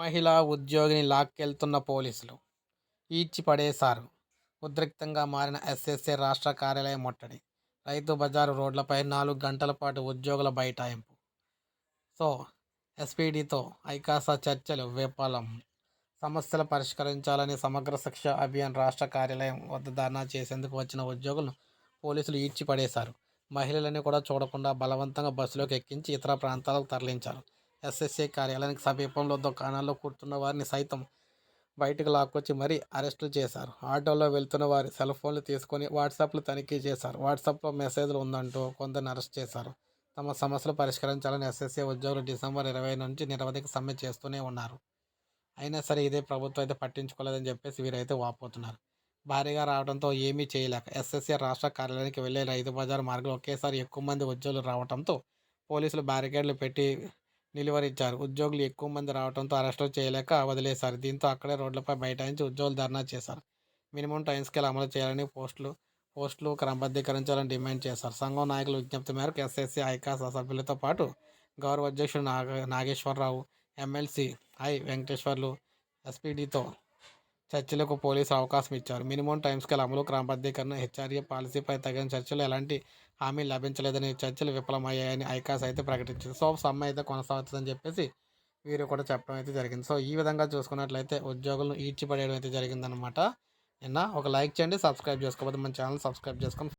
మహిళా ఉద్యోగిని లాక్కెళ్తున్న పోలీసులు ఈడ్చి పడేశారు. ఉద్రిక్తంగా మారిన ఎస్ఎస్ఏ రాష్ట్ర కార్యాలయం ముట్టడి రైతు బజారు రోడ్లపై నాలుగు గంటల పాటు ఉద్యోగుల బైఠాయింపు. సో ఎస్పీడీతో ఐకాసా చర్చలు విఫలం సమస్యలు పరిష్కరించాలని సమగ్ర శిక్ష అభియాన్ రాష్ట్ర కార్యాలయం వద్ద ధర్నా చేసేందుకు వచ్చిన ఉద్యోగులను పోలీసులు ఈడ్చి పడేశారు. మహిళలని కూడా చూడకుండా బలవంతంగా బస్సులోకి ఎక్కించి ఇతర ప్రాంతాలకు తరలించారు. ఎస్ఎస్ఏ కార్యాలయానికి సమీపంలో దుకాణాల్లో కూర్చున్న వారిని సైతం బయటకు లాక్కొచ్చి మరీ అరెస్టులు చేశారు. ఆటోలో వెళ్తున్న వారి సెల్ ఫోన్లు తీసుకొని వాట్సాప్లు తనిఖీ చేశారు. వాట్సాప్లో మెసేజ్లు ఉందంటూ కొందరిని అరెస్ట్ చేశారు. తమ సమస్యలు పరిష్కరించాలని ఎస్ఎస్ఏ ఉద్యోగులు డిసెంబర్ ఇరవై నుంచి నిరవధిక సమ్మె చేస్తూనే ఉన్నారు. అయినా సరే ఇదే ప్రభుత్వం అయితే పట్టించుకోలేదని చెప్పేసి వీరైతే వాపోతున్నారు. భారీగా రావడంతో ఏమీ చేయలేక ఎస్ఎస్ఏ రాష్ట్ర కార్యాలయానికి వెళ్ళే రైతు బజార్ మార్గంలో ఒకేసారి ఎక్కువ మంది ఉద్యోగులు రావడంతో పోలీసులు బ్యారికేడ్లు పెట్టి నిలువరించారు ఉద్యోగులు ఎక్కువ మంది రావడంతో అరెస్టులు చేయలేక వదిలేశారు. దీంతో అక్కడే రోడ్లపై బైఠాయించి ఉద్యోగులు ధర్నా చేశారు. మినిమం టైం స్కేల్ అమలు చేయాలని పోస్టులు పోస్టులు క్రమబద్ధీకరించాలని డిమాండ్ చేశారు. సంఘం నాయకుల విజ్ఞప్తి మేరకు ఎస్ఎస్సీ ఐకాస్ సభ్యులతో పాటు గౌరవ అధ్యక్షుడు Naga Nageswara Rao M L C I Venkateswarlu ఎస్పీడీతో చర్చలకు పోలీసు అవకాశం ఇచ్చారు. మినిమం టైం స్కేల్ అమలు క్రమబద్ధీకరణ హెచ్ఆర్ఏ పాలసీపై తగిన చర్చలు ఎలాంటి హామీ లభించలేదని చర్చలు విఫలమయ్యాయని ఐకాస్ అయితే ప్రకటించింది. సో సమ్మె అయితే కొనసాగుతుందని చెప్పేసి వీరు కూడా చెప్పడం అయితే జరిగింది. సో ఈ విధంగా చూసుకున్నట్లయితే ఉద్యోగులను ఈడ్చిపడేయడం అయితే జరిగిందనమాట నిన్న ఒక లైక్ చేయండి సబ్స్క్రైబ్ చేసుకోకపోతే మన ఛానల్ సబ్స్క్రైబ్ చేసుకోండి.